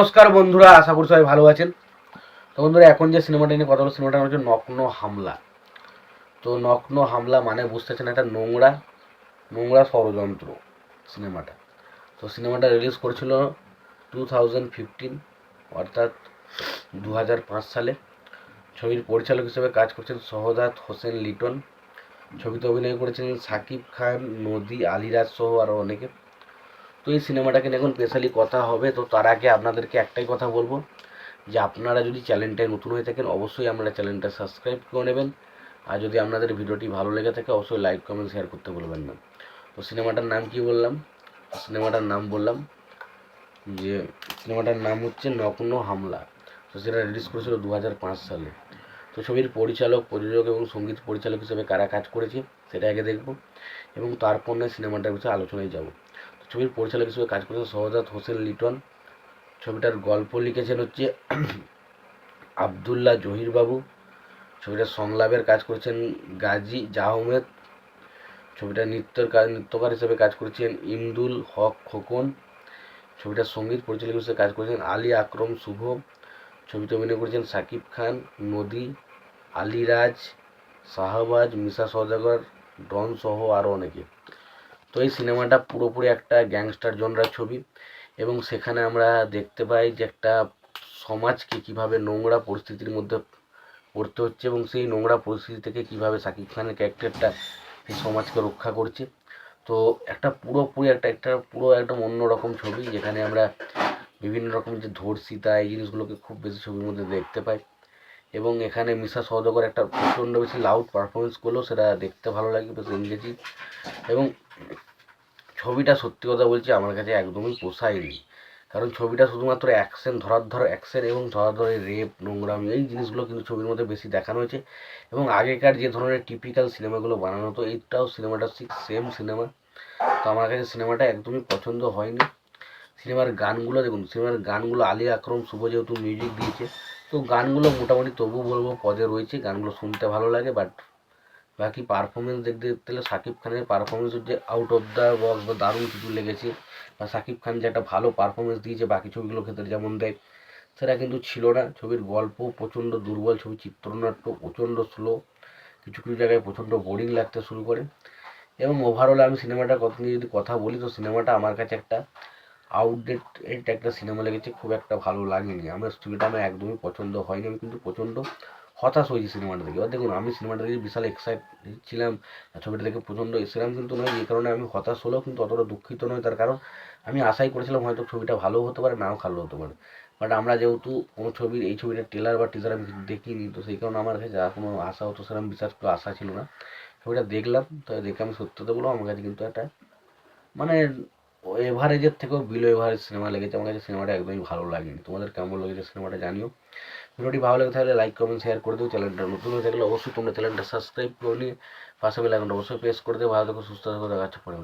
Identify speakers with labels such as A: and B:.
A: নমস্কার বন্ধুরা, আশা করি সবাই ভালো আছেন। তো বন্ধুরা, এখন যে সিনেমাটা নিয়ে কথা বলো সিনেমাটা হচ্ছে নগ্ন হামলা। তো নগ্ন হামলা মানে বুঝতেছেন একটা নোংরা নোংরা ষড়যন্ত্র সিনেমাটা। তো সিনেমাটা রিলিজ করেছিল টু থাউজেন্ড ফিফটিন অর্থাৎ দু হাজার পাঁচ সালে। ছবির পরিচালক হিসেবে কাজ করছেন সহদাত হোসেন লিটন। ছবিতে অভিনয় করেছেন সাকিব খান, নদী, আলিরাজ সহ আরও অনেকে। তো এই সিনেমাটাকে নিয়ে এখন স্পেশালি কথা হবে। তো তার আগে আপনাদেরকে একটাই কথা বলব, যে আপনারা যদি চ্যানেলটায় নতুন হয়ে থাকেন, অবশ্যই আপনারা চ্যানেলটা সাবস্ক্রাইব করে নেবেন। আর যদি আপনাদের ভিডিওটি ভালো লেগে থাকে, অবশ্যই লাইক, কমেন্ট, শেয়ার করতে বলবেন না। তো সিনেমাটার নাম কি বললাম? সিনেমাটার নাম বললাম যে, সিনেমাটার নাম হচ্ছে নগ্ন হামলা। তো সেটা রিলিজ করেছিল দু হাজার পাঁচ সালে। তো ছবির পরিচালক, প্রযোজক এবং সংগীত পরিচালক হিসেবে কারা কাজ করেছে, সেটা আগে দেখব। এবং তারপর নয় সিনেমাটার বিষয়ে আলোচনায় যাব। ছবির পরিচালক হিসেবে কাজ করেছেন সহজাত হোসেন লিটন। ছবিটার গল্প লিখেছেন হচ্ছে আবদুল্লাহ জহির বাবু ছবিটার সংলাপের কাজ করেছেন গাজী জাহমেদ। ছবিটার নৃত্যের নৃত্যকার হিসেবে কাজ করেছেন ইমদুল হক খোকন। ছবিটার সংগীত পরিচালক হিসেবে কাজ করেছেন আলী আকরম শুভ। ছবিতে অভিনয় করেছেন সাকিব খান, নদী, আলিরাজ, শাহবাজ, মিশা সওদাগর, ডন সহ আরও অনেকে। তো এই সিনেমাটা পুরোপুরি একটা গ্যাংস্টার জনরার ছবি এবং সেখানে আমরা দেখতে পাই যে একটা সমাজকে কীভাবে নোংরা পরিস্থিতির মধ্যে পড়তে হচ্ছে এবং সেই নোংরা পরিস্থিতি থেকে কীভাবে সাকিব খানের ক্যারেক্টারটা সেই সমাজকে রক্ষা করছে। তো একটা পুরোপুরি একটা একটা পুরো একদম অন্যরকম ছবি যেখানে আমরা বিভিন্ন রকম যে ধর্ষিতা এই জিনিসগুলোকে খুব বেশি ছবির মধ্যে দেখতে পাই। এবং এখানে মিশা সওদাগর একটা প্রচণ্ড বেশি লাউড পারফরমেন্স করলেও সেটা দেখতে ভালো লাগে বেশ এনগেজিং এবং ছবিটা সত্যি কথা বলছি, আমার কাছে একদমই পোষায়নি। কারণ ছবিটা শুধুমাত্র অ্যাকশন ধরার ধর অ্যাকশন এবং ধরার ধরে রেপ নোংরামি, এই জিনিসগুলো কিন্তু ছবির মধ্যে বেশি দেখানো হয়েছে। এবং আগেকার যে ধরনের টিপিক্যাল সিনেমাগুলো বানানো হতো, এইটাও সিনেমাটা ঠিক সেম সিনেমা তো আমার কাছে সিনেমাটা একদমই পছন্দ হয়নি। সিনেমার গানগুলো, দেখুন, সিনেমার গানগুলো আলী আকরম, শুভ যেহেতু মিউজিক দিয়েছে তো গানগুলো মোটামুটি তবু বলব পদে রয়েছে, গানগুলো শুনতে ভালো লাগে বাট বাকি পারফরমেন্স দেখতে গেলে সাকিব খানের পারফরমেন্স হচ্ছে আউট অফ দ্য বক্স বা দারুণ কিছু লেগেছে। বা সাকিব খান যে একটা ভালো পারফরমেন্স দিয়েছে বাকি ছবিগুলোর ক্ষেত্রে, যেমন দেয় সেটা কিন্তু ছিল না। ছবির গল্প প্রচণ্ড দুর্বল, ছবি চিত্রনাট্য প্রচণ্ড স্লো কিছু কিছু জায়গায় প্রচণ্ড বোরিং লাগতে শুরু করে। এবং ওভারঅল আমি সিনেমাটার কথা নিয়ে যদি কথা বলি, তো সিনেমাটা আমার কাছে একটা আউটডেট এটা একটা সিনেমা লেগেছে, খুব একটা ভালো লাগেনি। আমার ছবিটা আমার একদমই পছন্দ হয়নি, আমি কিন্তু প্রচণ্ড হতাশ হয়েছি সিনেমাটা দেখে। এবার দেখুন, আমি সিনেমাটা দেখে বিশাল এক্সাইট ছিলাম ছবিটা দেখে প্রচণ্ড এসেছিলাম, কিন্তু নয়, এই কারণে আমি হতাশ হলেও কিন্তু অতটা দুঃখিত নয়। তার কারণ আমি আশাই করেছিলাম হয়তো ছবিটা ভালো হতে পারে, নাও ভালো হতে পারে। বাট আমরা যেহেতু কোনো ছবির, এই ছবিটার ট্রেলার বা টিজার আমি দেখিনি, তো সেই কারণে আমার কাছে যা কোনো আশা হতো সেরকম বিশেষ করে আশা ছিল না। ছবিটা দেখলাম, তো দেখে আমি সত্যতা বলব, আমার কাছে কিন্তু একটা মানে এভারেজের থেকেও বিলো এভারেজ সিনেমা লেগেছে। আমার কাছে সিনেমাটা একদমই ভালো লাগেনি। তোমাদের কেমন লেগেছে সিনেমাটা জানিও। ভিডিওটি ভালো লেগে থাকলে লাইক কমেন্ট শেয়ার করে দিও। চ্যানেলটা নতুন হয়ে থাকলে অবশ্যই তোমরা চ্যানেলটা সাবস্ক্রাইব করে নিয়ে পাশে বেল আইকনটা অবশ্যই প্রেস করে দিও। ভালো থেকো, সুস্থ থাকো, দেখা হচ্ছে পরে